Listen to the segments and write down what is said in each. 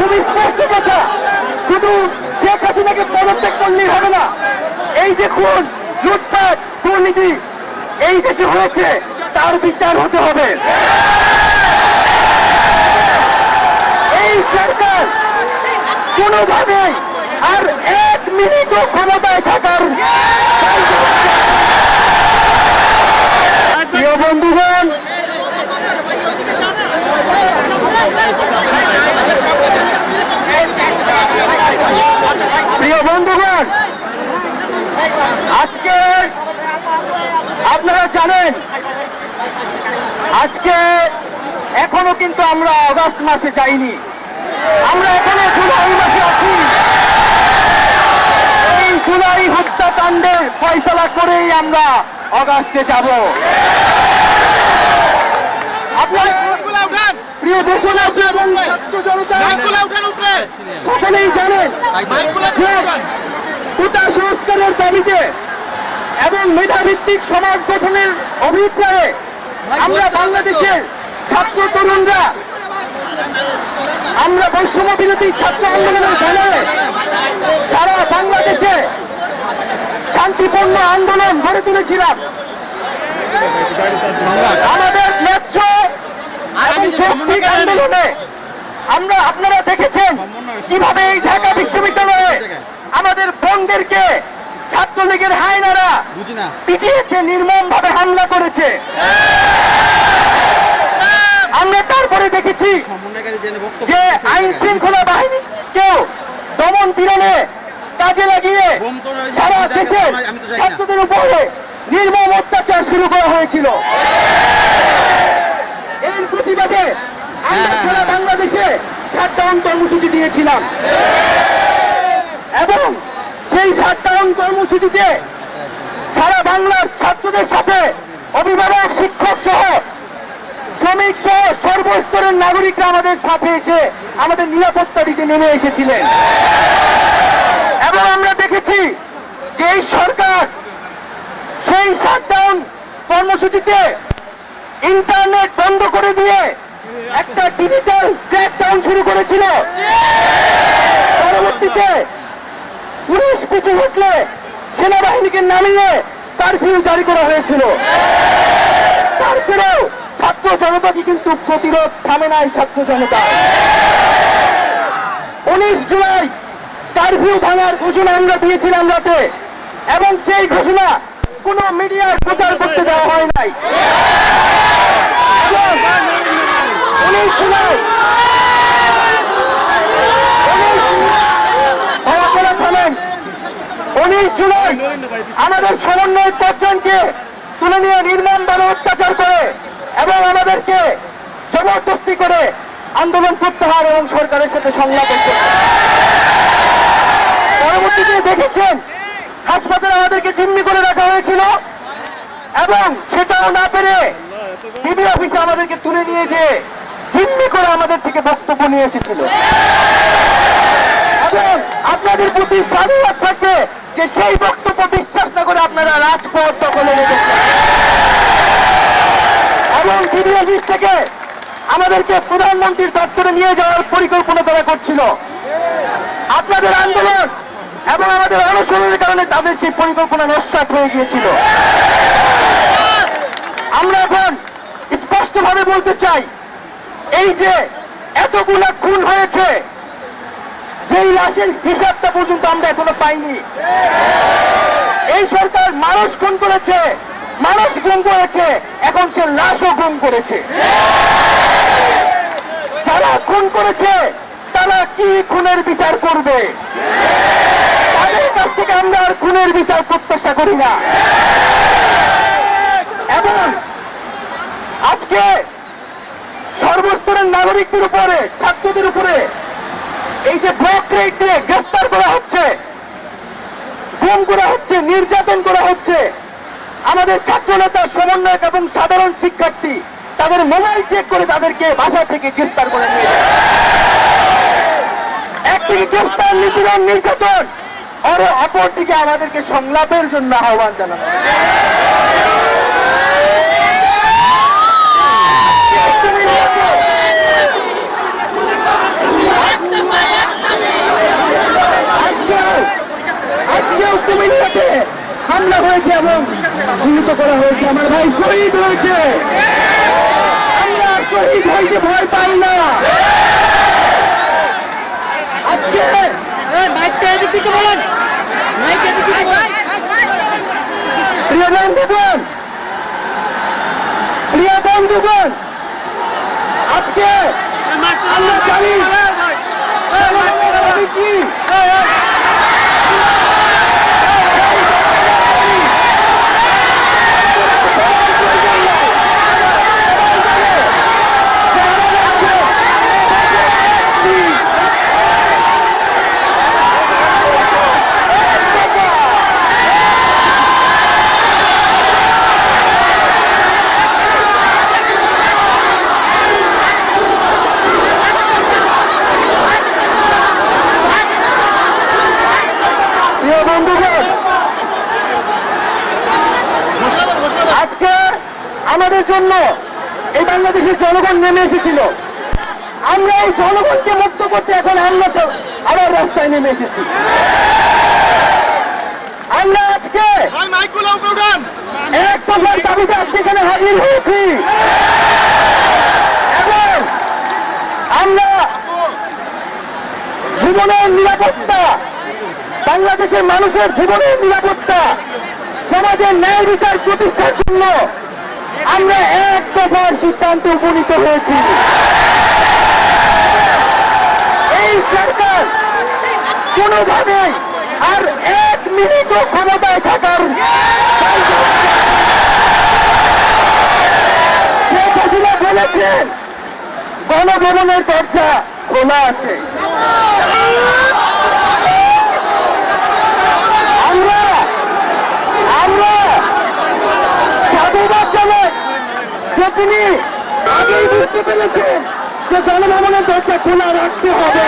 খুবই স্পষ্ট কথা। শুধু শেখ হাসিনাকে পদত্যাগ করলেই হবে না, এই যে খুন, লুটপাট, দুর্নীতি, এই দেশে হয়েছে, তার বিচার হতে হবে। এই সরকার কোনোভাবেই আর এক মিনিটও ক্ষমতায় থাকার প্রিয় বন্ধুগণ প্রিয় বন্ধুগণ আজকে আপনারা জানেন আজকে এখনও কিন্তু আমরা অগস্ট মাসে যাইনি। আমরা এখনও জুলাই মাসে আছি। এই জুলাই হত্যাকাণ্ডের ফয়সলা করেই আমরা অগাস্টে যাব। আপনার প্রিয় এবং জানেন এবং মেধাভিত্তিক সমাজ গঠনের অভিপ্রায়ে আমরা বাংলাদেশের ছাত্র তরুণরা আমরা বৈষম্য বিরোধী ছাত্র আন্দোলনের ব্যানারে সারা বাংলাদেশে শান্তিপূর্ণ আন্দোলন গড়ে তুলেছিলাম। আমাদের ন্যায্য যৌক্তিক আন্দোলনে আমরা আপনারা দেখেছেন কীভাবে এই ঢাকা বিশ্ববিদ্যালয়ে আমাদের বোনদেরকে ছাত্রলীগের হায়নারা পিটিয়েছে নির্মম ভাবে হামলা করেছে। আমরা তারপরে দেখেছি যে আইন শৃঙ্খলা বাহিনী কেউ দমন পীড়নে কাজে লাগিয়ে সারা দেশে ছাত্রদের উপরে নির্মম অত্যাচার শুরু করা হয়েছিল। এর প্রতিবাদে আমরা সারা বাংলাদেশে শাটডাউন কর্মসূচি দিয়েছিলাম। এবং সেই শাটডাউন কর্মসূচিতে সারা বাংলার ছাত্রদের সাথে অভিভাবক শিক্ষক সহ শ্রমিক সহ সর্বস্তরের নাগরিকরা আমাদের সাথে এসে আমাদের নিরাপত্তা দিতে নেমে এসেছিলেন। এবং আমরা দেখেছি যে এই সরকার সেই শাটডাউন কর্মসূচিতে ইন্টারনেট বন্ধ করে দিয়ে একটা ডিজিটাল ক্র্যাকডাউন শুরু করেছিল। পরবর্তীতে পুলিশ পিছু উঠলে সেনাবাহিনীকে নামিয়ে কারফিউ জারি করা হয়েছিল। তারপরেও ছাত্র জনতাকে কিন্তু প্রতিরোধ থামে নাই ছাত্র জনতা। উনিশ জুলাই কারফিউ ভাঙার ঘোষণা আমরা দিয়েছিলাম রাতে, এবং সেই ঘোষণা কোন মিডিয়ার প্রচার করতে দেওয়া হয় নাই। উনিশ জুলাই উনিশ জুলাই আমাদের সমন্বয় পাঁচজনকে তুলে নিয়ে নির্মমভাবে অত্যাচার করে এবং আমাদেরকে জবরদস্তি করে আন্দোলন প্রত্যাহার এবং সরকারের সাথে সংলাপ পরবর্তীতে দেখেছেন, হাসপাতালে আমাদেরকে জিম্মি করে রাখা হয়েছিল এবং সেটাও না পেরে ডিবি অফিসে আমাদেরকে তুলে নিয়ে যে জিম্মি করে আমাদের থেকে বক্তব্য নিয়ে এসেছিল। এবং আপনাদের প্রতি স্বাধীনতা থাকবে যে সেই বক্তব্য বিশ্বাস না করে আপনারা রাজপথ দখলে রেখেছেন। এবং অফিস থেকে আমাদেরকে প্রধানমন্ত্রীর দপ্তরে নিয়ে যাওয়ার পরিকল্পনা তারা করছিল। আপনাদের আন্দোলন এবং আমাদের অনশনের কারণে তাদের সেই পরিকল্পনা নস্বাত হয়ে গিয়েছিল। আমরা এখন স্পষ্ট ভাবে বলতে চাই, এই যে এতগুলা খুন হয়েছে, যেই লাশের হিসাবটা পর্যন্ত আমরা এখনও পাইনি। এই সরকার মানুষ খুন করেছে, মানুষ গুম করেছে এখন সে লাশও গুম করেছে। যারা খুন করেছে, তারা কি খুনের বিচার করবে? তাদের কাছ থেকে আমরা আর খুনের বিচার প্রত্যাশা করি না। এবং আজকে সর্বস্তরের নাগরিকদের উপরে, ছাত্রদের উপরে এই যে ব্লক রেট দিয়ে গ্রেফতার করা হচ্ছে, গুম করা হচ্ছে, নির্যাতন করা হচ্ছে আমাদের ছাত্রনেতা, সমন্বয়ক এবং সাধারণ শিক্ষার্থী তাদের মোবাইল চেক করে তাদেরকে বাসা থেকে গ্রেফতার করে নিয়েছে একদিকে গ্রেফতার নিপীড়ন নির্যাতন আর অপরদিকে আমাদেরকে সংলাপের জন্য আহ্বান জানানো Yeah. হয়েছে এবং নিহত করা হয়েছে আমার ভাই শহীদ হয়েছে আমরা শহীদ হইতে ভয় পাই না আজকে প্রিয় বন্ধুগণ প্রিয় বন্ধুগণ আজকে আমরা জানি কি প্রিয় বন্ধুগণ আজকে আমাদের জন্য এই বাংলাদেশের জনগণ নেমে এসেছিল। আমরা এই জনগণকে মুক্ত করতে এখন আমরা আবার রাস্তায় নেমে এসেছি। আমরা আজকে এক দফার দাবিতে আজকে এখানে হাজির হয়েছি। এবং আমরা জীবনের নিরাপত্তা বাংলাদেশের মানুষের জীবনের নিরাপত্তা সমাজের ন্যায় বিচার প্রতিষ্ঠার জন্য আমরা এক দফার সিদ্ধান্তে উপনীত হয়েছি। এই সরকার কোনোভাবেই আর এক মিনিটও ক্ষমতায় থাকার বলেছেন, গণভবনের দরজা খোলা আছে আমরা আমরা সাধুবাদ জানাই যে তিনি আগেই বুঝতে পেরেছেন যে দরজা খোলা রাখতে হবে?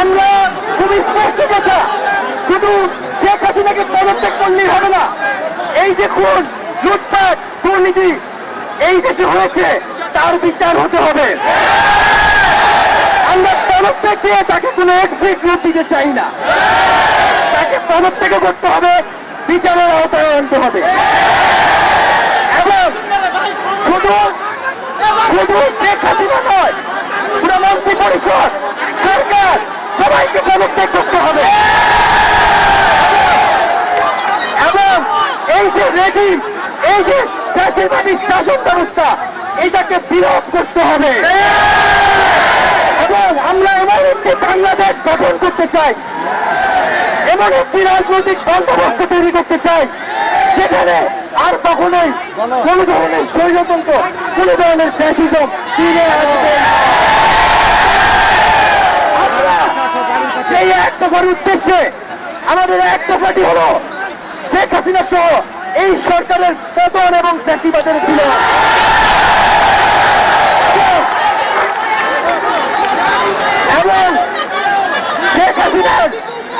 আমরা খুবই স্পষ্ট কথা শুধু শেখ হাসিনাকে পদত্যাগ করলেই হবে না এই যে খুন লুটপাট, দুর্নীতি এই দেশে হয়েছে, তার বিচার হতে হবে। আমরা পদত্যাগ দিয়ে তাকে কোনো রূপ দিতে চাই না। তাকে তরফ থেকে করতে হবে, বিচারের আওতায় আনতে হবে। এবং শুধু শুধু শেখ হাসিনা নয়, পুরো মন্ত্রী পরিষদ সরকার সবাইকে পদত্যাগ করতে হবে এবং রেজিম এই যে ফ্যাসিবাদী শাসন ব্যবস্থা, এটাকে বিরোধ করতে হবে। এবং আমরা এমন একটি বাংলাদেশ গঠন করতে চাই। এমন একটি রাজনৈতিক বন্দোবস্ত তৈরি করতে চাই, যেখানে আর কখনোই কোন ধরনের স্বৈরতন্ত্র কোন ধরনের ফ্যাসিজম ফিরে আসবে সেই এক দফার উদ্দেশ্যে আমাদের এক দফাটি হলো শেখ হাসিনা সহ এই সরকারের পতন এবং ফ্যাসিবাদের ছিল এবং শেখ হাসিনার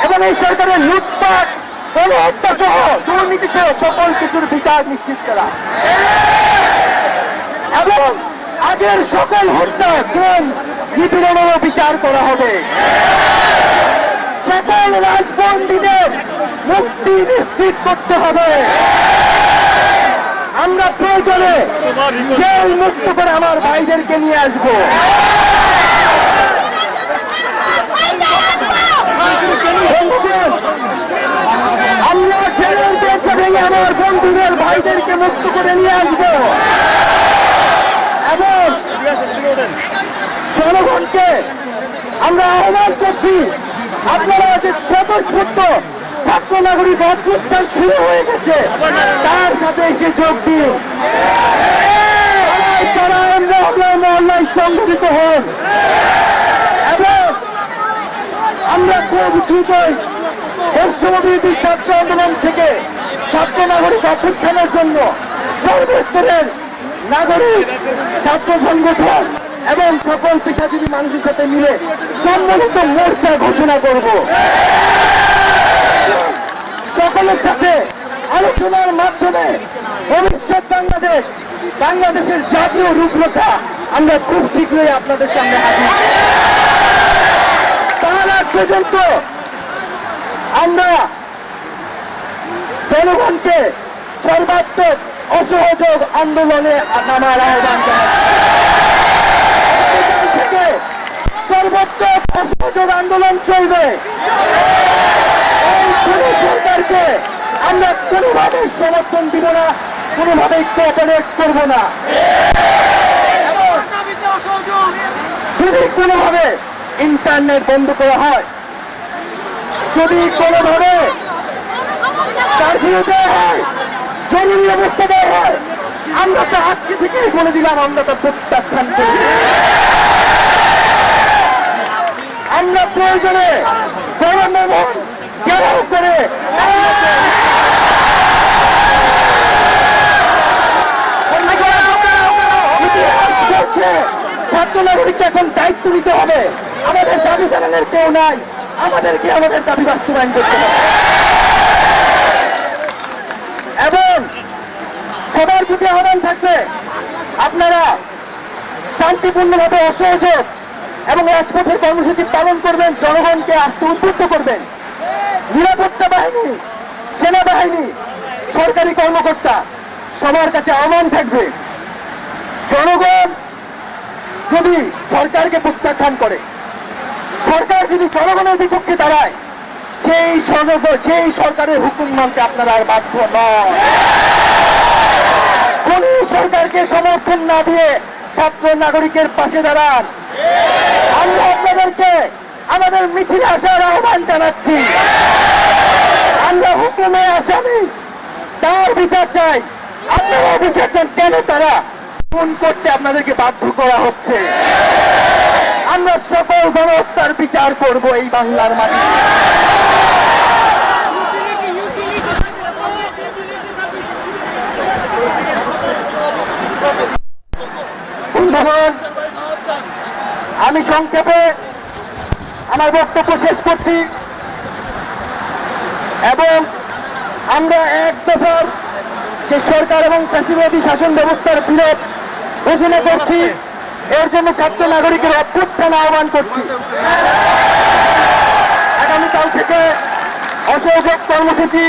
এবং এই সরকারের লুটপাট গণহত্যা সহ দুর্নীতি সহ সকল কিছুর বিচার নিশ্চিত করা। এবং আগের সকল হত্যা, খুন, নিপীড়নেরও বিচার করা হবে। সকল রাজবন্দীদের মুক্তি নিশ্চিত করতে হবে। আমরা প্রয়োজনে জেল মুক্ত করে আমার ভাইদেরকে নিয়ে আসব। আমরা জেলের দরজা ভেঙে আমার বন্ধুদের ভাইদেরকে মুক্ত করে নিয়ে আসব। এবং জনগণকে আমরা আহ্বান করছি, আপনারা যে স্বতঃস্ফূর্ত ছাত্র নাগরিক অভ্যুত্থান শুরু হয়ে গেছে। তার সাথে এসে যোগ পাড়ায় পাড়ায় মহল্লায় মহল্লায় সংগঠিত হন। এবং আমরা খুব দ্রুতই বর্ষবিরোধী ছাত্র আন্দোলন থেকে ছাত্র নাগরিক অভ্যুত্থানের জন্য সর্বস্তরের নাগরিক ছাত্র সংগঠন এবং সকল পেশাজীবী মানুষের সাথে মিলে সম্মিলিত মোর্চা ঘোষণা করব। সকলের সাথে আলোচনার মাধ্যমে ভবিষ্যৎ বাংলাদেশ, বাংলাদেশের জাতীয় রূপরেখা আমরা খুব শীঘ্রই আপনাদের সামনে হাজির তার আগ পর্যন্ত আমরা জনগণকে সর্বাত্মক অসহযোগ আন্দোলনে নামার আহ্বান থেকে সর্বোত্তম অসহযোগ আন্দোলন চলবে। সরকারকে আমরা কোনোভাবে সমর্থন দিব না কোনোভাবেই কোঅপারেট করব না। যদি কোনোভাবে ইন্টারনেট বন্ধ করা হয়, যদি কোনোভাবে কারফিউ দেওয়া হয়, জরুরি অবস্থা দেওয়া হয়, আমরা তো আজকে থেকেই বলে দিলাম, আমরা তো প্রত্যাখ্যান করি। আমরা প্রয়োজনে গণমেমন ঘেরাও করে। ছাত্র নাগরিককে এখন দায়িত্ব নিতে হবে আমাদের দাবি জানানোর কেউ নাই আমাদেরকে আমাদের দাবি বাস্তবায়ন করতে হবে এবং সবার প্রতি আহ্বান থাকবে আপনারা শান্তিপূর্ণভাবে অসহযোগ এবং রাজপথের কর্মসূচি পালন করবেন জনগণকে আসতে উদ্বুদ্ধ করবেন নিরাপত্তা বাহিনী, সেনাবাহিনী, সরকারি কর্মকর্তা, সবার কাছে আহ্বান থাকবে, জনগণ যদি সরকারকে প্রত্যাখ্যান করে, সরকার যদি জনগণের বিপক্ষে দাঁড়ায়, সেই সেই সরকারের হুকুম মানতে আপনারা আর বাধ্য নয়। কোন সরকারকে সমর্থন না দিয়ে ছাত্র নাগরিকের পাশে দাঁড়ান। আমরা আপনাদেরকে আমাদের মিছিলে আসার আহ্বান জানাচ্ছি। আমরা হুকুমে আসামি। তার বিচার চাই। আপনারা বিচার চান কেন তারা? খুন করতে আপনাদেরকে বাধ্য করা হচ্ছে। আমরা সকল গণহত্যার বিচার করব এই বাংলার বন্ধুগণ, আমি সংক্ষেপে আমার বক্তব্য শেষ করছি। এবং আমরা এক দফার যে সরকার এবং চাষিবাদী শাসন ব্যবস্থার বিরোধ ঘোষণা করছি, এর জন্য ছাত্র নাগরিকের অভ্যুত্থান আহ্বান করছি। আগামীকাল থেকে অসহযোগ কর্মসূচি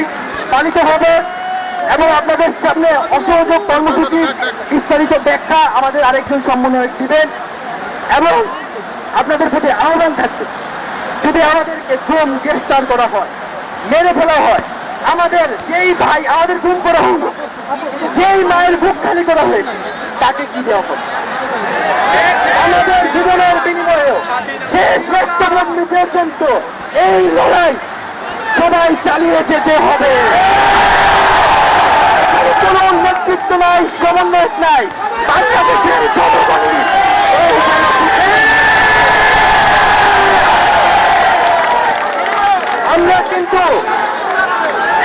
পালিত হবে এবং আপনাদের সামনে অসহযোগ কর্মসূচি বিস্তারিত ব্যাখ্যা আমাদের আরেকজন সমন্বয়ক দিবেন এবং আপনাদের প্রতি আহ্বান থাকবে। যদি আমাদেরকে খুন গ্রেফতার করা হয়, মেরে ফেলা হয়, আমাদের যেই ভাই আমাদের খুন করা হল যেই মায়ের বুক খালি করা হয়েছে, তাকে কি দেওয়া হবে? আমাদের জীবনের বিনিময়েও শেষ রক্তবন্ধু পর্যন্ত এই লড়াই সবাই চালিয়ে যেতে হবে। কোনো নেতৃত্ব নাই, সমন্বয়ক নাই, বাংলাদেশের জনগণই আমরা কিন্তু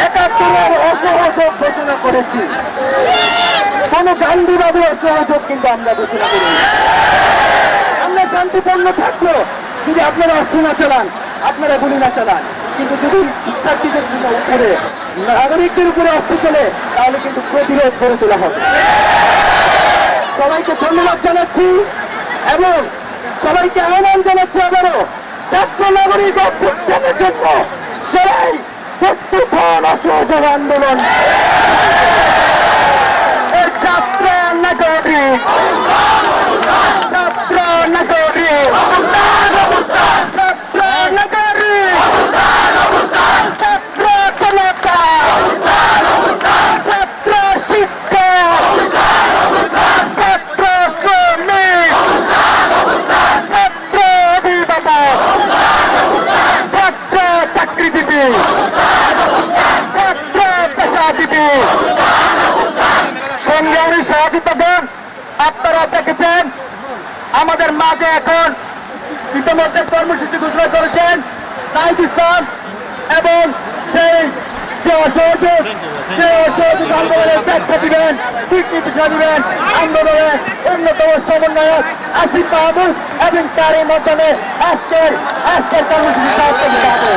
একাত্তরের অসহযোগ ঘোষণা করেছি। কোন গান্ধীবাদী অসহযোগ কিন্তু আমরা ঘোষণা করিনি। আমরা শান্তিপূর্ণ থাকল যদি আপনারা অস্ত্র না চালান, আপনারা গুলি না চালান। কিন্তু যদি শিক্ষার্থীদের জন্য উপরে নাগরিকদের উপরে অস্ত্র চলে, তাহলে কিন্তু প্রতিরোধ করে তোলা হবে। সবাইকে ধন্যবাদ জানাচ্ছি এবং সবাইকে আহ্বান জানাচ্ছি আবারও, ছাত্র নাগরিক অভ্যুত্থানের জন্য। প্রস্তুত হন অসহযোগ আন্দোলন। এই ছাত্র নাগরিক দেখেছেন? আমাদের মাঝে এখন ইতিমধ্যে কর্মসূচি ঘোষণা করেছেন তাই ইসলাম এবং সেই যে অসহযোগ যে অসহযোগ আন্দোলনের চাকরি দিবেন ঠিক নির্দেশনা দিবেন আন্দোলনের অন্যতম সমন্বয়ক আসিফ মাহমুদ এবং তার এই মাধ্যমে আজকের আজকের কর্মসূচি সাহায্য দিতে হবে